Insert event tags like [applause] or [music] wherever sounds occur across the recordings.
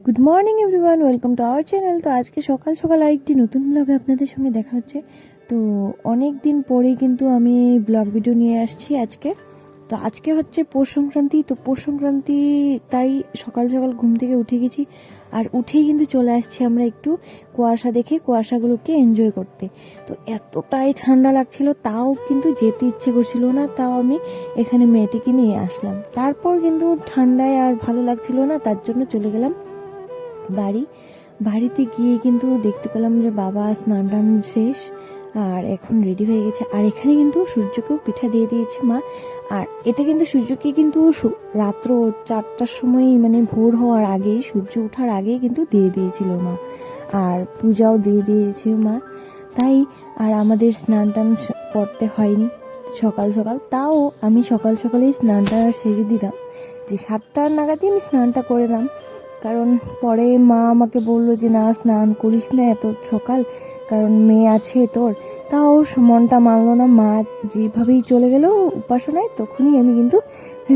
Good morning everyone welcome to our channel তো আজকে সকাল সকাল আরেকটি নতুন ব্লগে আপনাদের সঙ্গে দেখা হচ্ছে। তো অনেক দিন পরে কিন্তু আমি ব্লগ ভিডিও নিয়ে আসছি আজকে। তো আজকে হচ্ছে পৌষ সংক্রান্তি। তো পৌষ সংক্রান্তি, তাই সকাল সকাল ঘুম থেকে উঠে গেছি। আর উঠেই কিন্তু চলে আসছি আমরা একটু কুয়াশা দেখে, কুয়াশাগুলোকে এনজয় করতে। তো এতটাই ঠান্ডা লাগছিল, তাও কিন্তু যেতে ইচ্ছে করছিল না। তাও আমি এখানে মেয়েটিকে নিয়ে আসলাম। তারপর কিন্তু ঠান্ডায় আর ভালো লাগছিল না, তার জন্য চলে গেলাম। বাড়ি। বাড়িতে গিয়ে কিন্তু দেখতে পেলাম যে বাবা স্নান টান শেষ, আর এখন রেডি হয়ে গেছে। আর এখানে কিন্তু সূর্যকেও পিঠা দিয়ে দিয়েছে মা। আর এটা কিন্তু সূর্যকে কিন্তু রাত্র চারটার সময় মানে ভোর হওয়ার আগেই, সূর্য ওঠার আগেই কিন্তু দিয়ে দিয়েছিল মা। আর পূজাও দিয়ে দিয়েছে মা। তাই আর আমাদের স্নান টান করতে হয়নি সকাল সকাল। তাও আমি সকাল সকালেই স্নানটা সেরে দিলাম। যে সাতটার নাগাদই আমি স্নানটা করলাম কারণ পরে মা আমাকে বলল যে, না, স্নান করিস না এত সকাল, কারণ মেয়ে আছে তোর। তাও মনটা মানলো না। মা যেভাবেই চলে গেল উপাসনায়, তখনই আমি কিন্তু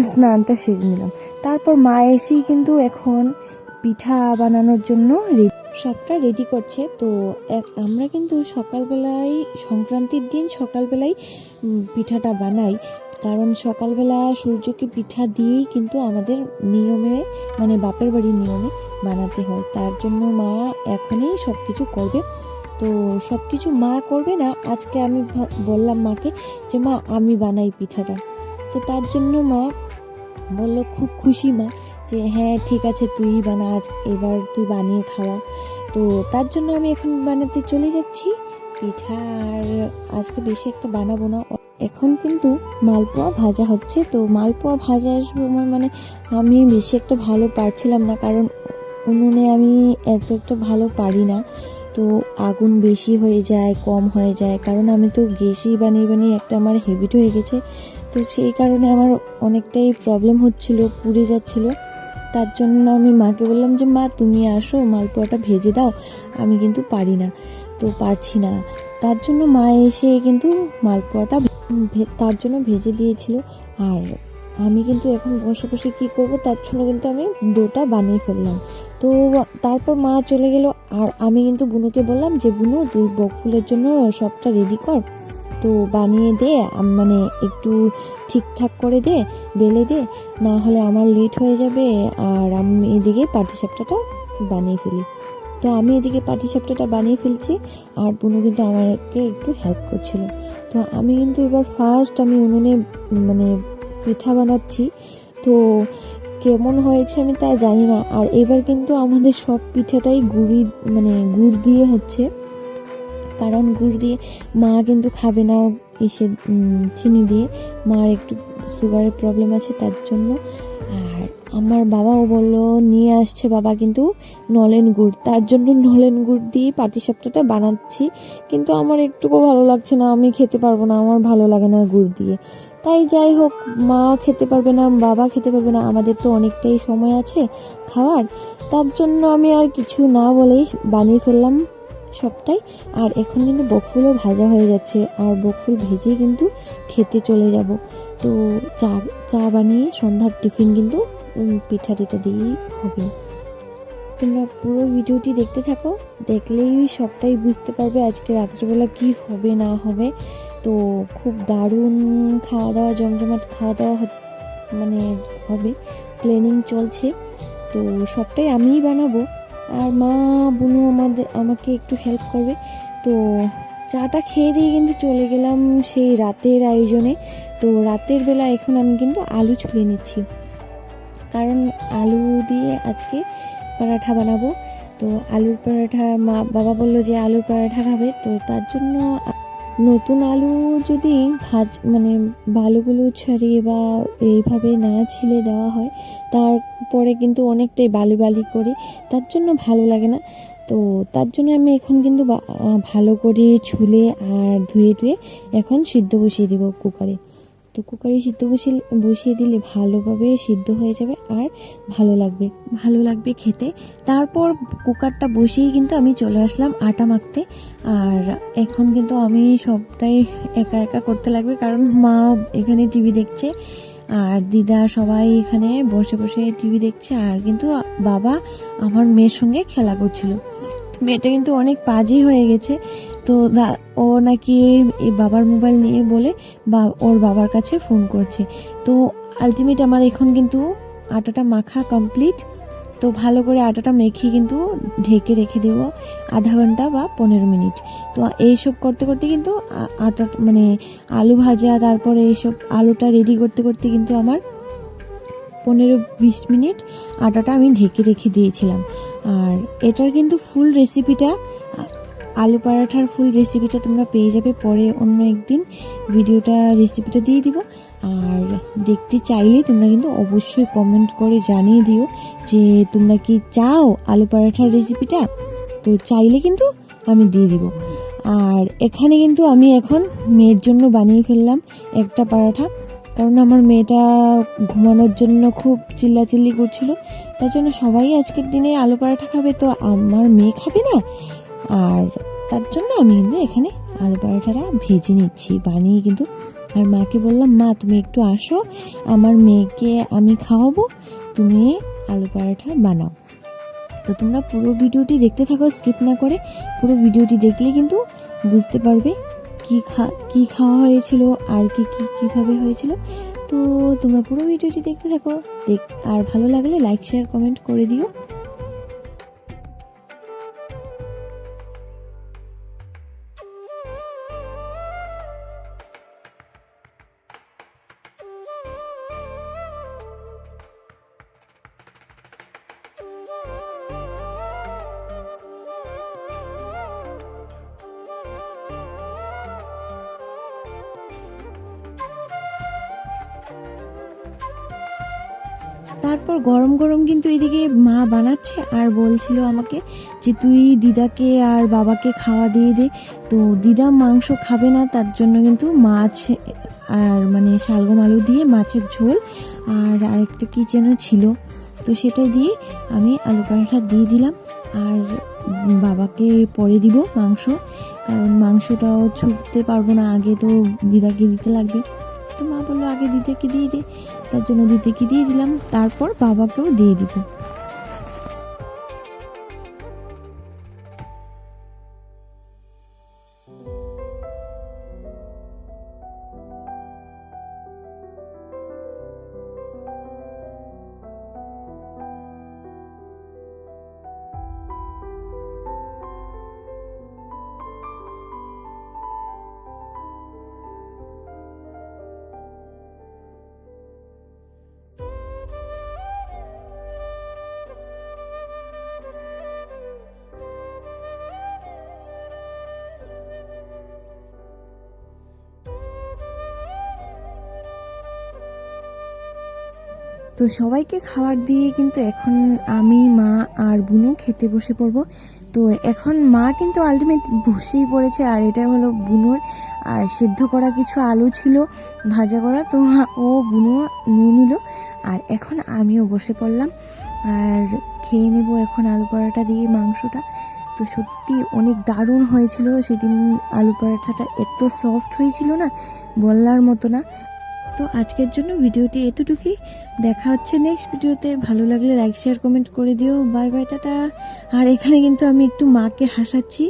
স্নানটা সেরে নিলাম। তারপর মা এসেই কিন্তু এখন পিঠা বানানোর জন্য সবটা রেডি করছে। তো এক- আমরা কিন্তু সকালবেলায়, সংক্রান্তির দিন সকালবেলায় পিঠাটা বানাই। কারণ সকালবেলা সূর্যকে পিঠা দিয়েই কিন্তু আমাদের নিয়মে মানে বাপের বাড়ির নিয়মে বানাতে হয়। তার জন্য মা এখনই সব কিছু করবে। তো সব কিছু মা করবে না, আজকে আমি বললাম মাকে যে, মা, আমি বানাই পিঠাটা। তো তার জন্য মা বলল, খুব খুশি মা যে হ্যাঁ ঠিক আছে, তুই বানা, আজ এবার তুই বানিয়ে খাওয়া। তো তার জন্য আমি এখন বানাতে চলে যাচ্ছি। পিঠা আর আজকে বেশি একটা বানাবো না। এখন কিন্তু মালপোয়া ভাজা হচ্ছে। তো মালপোয়া ভাজার সময় মানে আমি বেশি একটা ভালো পারছিলাম না, কারণ উনুনে আমি এত একটা ভালো পারি না। তো আগুন বেশি হয়ে যায়, কম হয়ে যায়, কারণ আমি তো গ্যাসেই বানিয়ে বানিয়ে একটা আমার হেবিট হয়ে গেছে। তো সেই কারণে আমার অনেকটাই প্রবলেম হচ্ছিল, পুড়ে যাচ্ছিল। তার জন্য আমি মাকে বললাম যে, মা, তুমি আসো, মালপোয়াটা ভেজে দাও। আমি কিন্তু পারি না, তো পারছি না। তার জন্য মা এসে কিন্তু মালপোয়াটা তার জন্য ভেজে দিয়েছিল। আর আমি কিন্তু এখন বসে বসে কী করব, তার জন্য কিন্তু আমি ডোটা বানিয়ে ফেললাম। তো তারপর মা চলে গেল, আর আমি কিন্তু বুনুকে বললাম যে, বুনু, তুই বকফুলের জন্য সবটা রেডি কর। তো বানিয়ে দে মানে একটু ঠিকঠাক করে দে, বেলে দে, না হলে আমার লেট হয়ে যাবে, আর আমি এদিকে পাটিসাপটাটা বানিয়ে ফেলি। তো আমি এদিকে পাটিসাপটাটা বানিয়ে ফেলছি আর বুনু কিন্তু আমাকে একটু হেল্প করছিল। তো আমি কিন্তু এবার ফার্স্ট আমি উনুনে মানে পিঠা বানাচ্ছি। তো কেমন হয়েছে আমি তা জানি না। আর এবার কিন্তু আমাদের সব পিঠাটাই গুড়ি মানে গুড় দিয়ে হচ্ছে। কারণ গুড় দিয়ে মা কিন্তু খাবে না এসে চিনি দিয়ে। মার একটু সুগারের প্রবলেম আছে তার জন্য। আর আমার বাবাও বলল, নিয়ে আসছে বাবা কিন্তু নলেন গুড়। তার জন্য [laughs] নলেন গুড় দিয়ে পাটিসাপটাটা বানাচ্ছি। কিন্তু আমার একটুকু ভালো লাগছে না, আমি খেতে পারব না, আমার ভালো লাগে না গুড় দিয়ে। তাই যাই হোক, মা খেতে পারবে না, বাবা খেতে পারবে না, আমাদের তো অনেকটাই সময় আছে খাওয়ার। তার জন্য আমি আর কিছু না বলেই বানিয়ে ফেললাম। সবটাই। আর এখন কিন্তু বকফুলও ভাজা হয়ে যাচ্ছে। আর বকফুল ভেজেই কিন্তু খেতে চলে যাব। তো চা চা বানিয়ে সন্ধ্যার টিফিন কিন্তু পিঠা টিঠা দিয়েই হবে। তোমরা পুরো ভিডিওটি দেখতে থাকো। দেখলেই সবটাই বুঝতে পারবে আজকে রাত্রেবেলা কি হবে, না হবে। তো খুব দারুণ খাওয়া দাওয়া জমজমাট খাওয়া দাওয়া মানে হবে। প্ল্যানিং চলছে। তো সবটাই আমিই বানাবো। আর মা বুনু আমাদের, আমাকে একটু হেল্প করবে। তো চাটা খেয়ে দিয়ে কিন্তু চলে গেলাম সেই রাতের আয়োজনে। তো রাতের বেলা এখন আমি কিন্তু আলু ছুলে নিচ্ছি। কারণ আলু দিয়ে আজকে পরাঠা বানাবো। তো আলুর পরাঠা মা, বাবা বলল যে আলুর পরাঠা খাবে। তো তার জন্য নতুন আলু যদি ভাজ মানে বালুগুলো ছাড়িয়ে বা এইভাবে না ছিলে দেওয়া হয়, তারপরে কিন্তু অনেকটাই বালি বালি করে, তার জন্য ভালো লাগে না। তো তার জন্য আমি এখন কিন্তু ভালো করে ছুলে আর ধুয়ে ধুয়ে এখন সিদ্ধ বসিয়ে দেবো কুকারে। তো কুকারে সিদ্ধ বসিয়ে বসিয়ে দিলে ভালোভাবে সিদ্ধ হয়ে যাবে আর ভালো লাগবে। ভালো লাগবে খেতে। তারপর কুকারটা বসিয়ে কিন্তু আমি চলে আসলাম আটা মাখতে। আর এখন কিন্তু আমি সবটাই একা একা করতে লাগবে কারণ মা এখানে টিভি দেখছে আর দিদা সবাই এখানে বসে বসে টিভি দেখছে। আর কিন্তু বাবা আমার মেয়ের সঙ্গে খেলা করছিল। মেয়েটা কিন্তু অনেক পাজি হয়ে গেছে। তো ও নাকি এই বাবার মোবাইল নিয়ে বলে বা, ওর বাবার কাছে ফোন করছে। তো আলটিমেট আমার এখন কিন্তু আটাটা মাখা কমপ্লিট তো ভালো করে আটাটা মেখে কিন্তু ঢেকে রেখে দেবো আধা ঘণ্টা বা পনেরো মিনিট। তো এইসব করতে করতে কিন্তু আটা মানে আলু ভাজা, তারপরে এইসব আলুটা রেডি করতে করতে কিন্তু আমার পনেরো বিশ মিনিট আটাটা আমি ঢেকে রেখে দিয়েছিলাম। আর এটার কিন্তু ফুল রেসিপিটা আলু পরাঠার ফুল রেসিপিটা তোমরা পেয়ে যাবে। পরে অন্য একদিন ভিডিওটা রেসিপিটা দিয়ে দিব। আর দেখতে চাইলে তোমরা কিন্তু অবশ্যই কমেন্ট করে জানিয়ে দিও যে তোমরা কি চাও আলু পরাঠার রেসিপিটা তো চাইলে কিন্তু আমি দিয়ে দিব। আর এখানে কিন্তু আমি এখন মেয়ের জন্য বানিয়ে ফেললাম একটা পরাঠা। কারণ আমার মেয়েটা ঘুমানোর জন্য খুব চিল্লাচিল্লি করছিল। তার জন্য সবাই আজকের দিনে আলু পরাঠা খাবে, তো আমার মেয়ে খাবে না? আর তার জন্য আমি কিন্তু এখানে আলু পরাঠাটা ভেজে নিচ্ছি, বানিয়ে কিন্তু। আর মাকে বললাম, মা, তুমি একটু আসো, আমার মেয়েকে আমি খাওয়াবো, তুমি আলু পরাঠা বানাও। তো তোমরা পুরো ভিডিওটি দেখতে থাকো, স্কিপ না করে পুরো ভিডিওটি দেখলে কিন্তু বুঝতে পারবে কি খা, কী খাওয়া হয়েছিল, আর কি কি, কীভাবে হয়েছিল। তো তোমরা পুরো ভিডিওটি দেখতে থাকো, দেখ, আর ভালো লাগলে লাইক শেয়ার কমেন্ট করে দিও। তারপর গরম গরম কিন্তু এদিকে মা বানাচ্ছে আর বলছিল আমাকে যে তুই দিদাকে আর বাবাকে খাওয়া দিয়ে দে। তো দিদা মাংস খাবে না, তার জন্য কিন্তু মাছ আর মানে শালগম আলু দিয়ে মাছের ঝোল আর আরেকটা কি যেন ছিল। তো সেটা দিয়ে আমি আলু পরাঠা দিয়ে দিলাম আর বাবাকে পরে দিব মাংস, কারণ মাংসটাও ছুটতে পারব না, আগে তো দিদাকে দিতে লাগবে। তো মা বলল, আগে দিদাকে দিয়ে দে। তার জন্য দিদিকে দিয়ে দিলাম তারপর বাবাকেও দিয়ে দিব। তো সবাইকে খাবার দিয়ে কিন্তু এখন আমি, মা আর বুনু খেতে বসে পড়ব। তো এখন মা কিন্তু আলটিমেট বসেই পড়েছে, আর এটা হলো বুনুর আর সেদ্ধ করা কিছু আলু ছিল, ভাজা করা। তো ও বুনু নিয়ে নিল, আর এখন আমিও বসে পড়লাম। আর খেয়ে নেব এখন আলু পরাঠা দিয়ে মাংসটা। তো সত্যি অনেক দারুণ হয়েছিল সেদিন আলু পরাঠাটা এত সফট হয়েছিল না, বলার মতো না। তো আজকের জন্য ভিডিওটি এতটুকুই। দেখা হচ্ছে নেক্সট ভিডিওতে। ভালো লাগলে লাইক শেয়ার কমেন্ট করে দিও। Bye bye tata. আর এখানে কিন্তু আমি একটু মাকে হাসাচ্ছি।